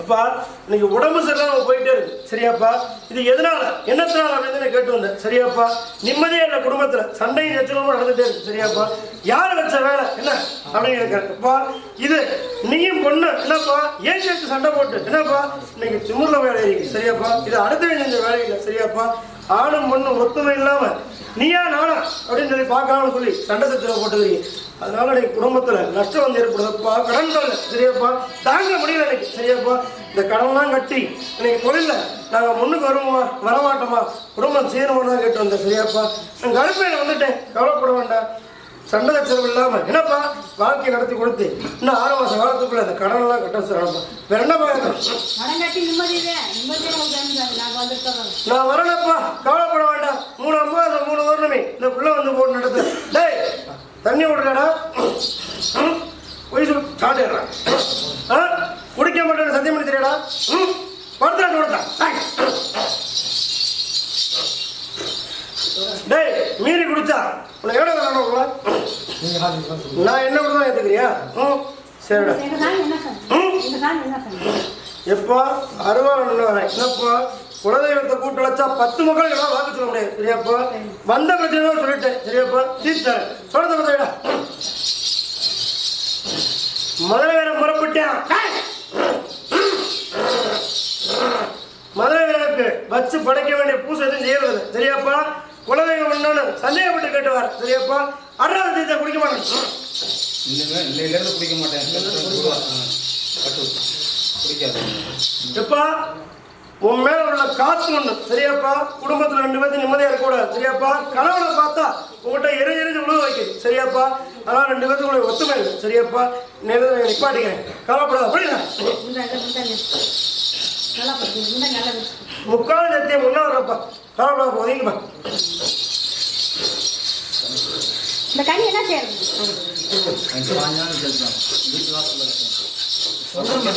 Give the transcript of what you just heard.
அப்பா இன்னைக்கு உடம்பு சரியில்லாமல் போயிட்டே இருக்கு. சரியாப்பா? இது எதனால? என்னத்தினால அப்படின்னு கேட்டு வந்தேன். சரியாப்பா? நிம்மதியே இல்லை குடும்பத்துல. சண்டையும் சச்சரவும் நடந்துட்டே இருக்கு. சரியாப்பா? யார் வச்ச வேலை? என்ன? அப்படின்னு கேட்கப்பா இது நீயும் பொண்ணு என்னப்பா? ஏன் சேர்த்து சண்டை போட்டு? என்னப்பா? இன்னைக்கு திமுர்ல வேலை இருக்கு சரியாப்பா? இது அடுத்த செஞ்ச வேலை இல்லை. சரியாப்பா? ஆணும் பொண்ணும் ஒத்துமை இல்லாம நீயா நானா? அப்படின்னு சொல்லி பார்க்கலாம்னு சொல்லி சண்டை சச்சரவு போட்டுக்கிறீங்க அதனால இன்னைக்கு குடும்பத்துல நஷ்டம் வந்து ஏற்படுதுப்பா கடன் தொல்லை. சரியாப்பா? தாங்க முடியல எனக்கு சரியாப்பா? இந்த கடன்லாம் கட்டி இன்னைக்கு தொழில நாங்க முன்னுக்கு வருவோமா? வரமாட்டோமா? குடும்பம் செய்யணுமா தான் கேட்டு வந்தேன். சரியாப்பா? நான் கருப்பையில வந்துட்டேன். கவலைப்பட வேண்டாம். சண்டை சச்சரவு இல்லாம என்னப்பா வாழ்க்கை நடத்தி கொடுத்து இன்னும் ஆறு மாசம் காலத்துக்குள்ள இந்த கடன் எல்லாம் கட்ட சொல்லணும்ப்பா வேற என்ன பார்க்கணும் பணம் கட்டி நிம்மதியே நிம்மதியே நாங்கள் வந்துருக்கோம் நான் வரலப்பா கவலைப்பட வேண்டாம். மூணு அம்மா அந்த மூணு வருணமே இந்த புள்ள வந்து போட்டு நடத்து டேய் தண்ணி விடுறாடா? பொய் சொல்லு சாட்டிடுறான் குடிக்க மாட்டேன்னு சத்தியம் பண்ணி தெரியாடா ம்? படுத்துறா கொடுத்தா டேய் மீறி குடிச்சா? உன்னை எவ்வளோ வேணும் நான் என்ன கொடுத்தா ஏற்றுக்கிறியா ம் சரிடா. எப்பா அருவாள் வரேன் என்னப்பா குலதெய்வத்தை கூட்டு வச்சா பத்து மக்கள் எல்லாம் வாக்கு சொல்ல முடியாது. சரியாப்பா? வந்த பிரச்சனை சொல்லிட்டேன். சரியாப்பா? தீர்த்தரேன் சொல்றத பத்தியா மதுரை வீரன் புறப்பட்டான் மதுரை வீரனுக்கு வச்சு படைக்க வேண்டிய பூசை எதுவும் சரியாப்பா என்னன்னு சந்தேகப்பட்டு கேட்டுவார் சரியாப்பா அறாத தீர்த்த குடிக்க மாட்டேன். இல்லைங்க இல்லையிலேருந்து குடிக்க மாட்டேன். குடிக்காது. எப்பா உன் மேல உள்ள காத்து ஒண்ணு. சரியாப்பா குடும்பத்துல ரெண்டு பேர்த்து நிம்மதியா இருக்க கூடாது சரியாப்பா கணவனை பார்த்தா உங்கள்கிட்ட எரிஞ்சு எரிஞ்சு உழுவ வைக்குது. சரியாப்பா அதனால ரெண்டு பேர்த்துக்குள்ள ஒத்துமை இல்லை. சரியாப்பா நேரம் நிப்பாட்டிக்கிறேன். கவலைப்படாத. புரியுதா? முக்கால் முன்னா வரப்பா கவலைப்படாத ஒதுங்கிப்பா. இந்த கனி என்ன செய்யறது சாயங்காலம் கேட்குறான் வீட்டு வாசலில் இருக்கேன்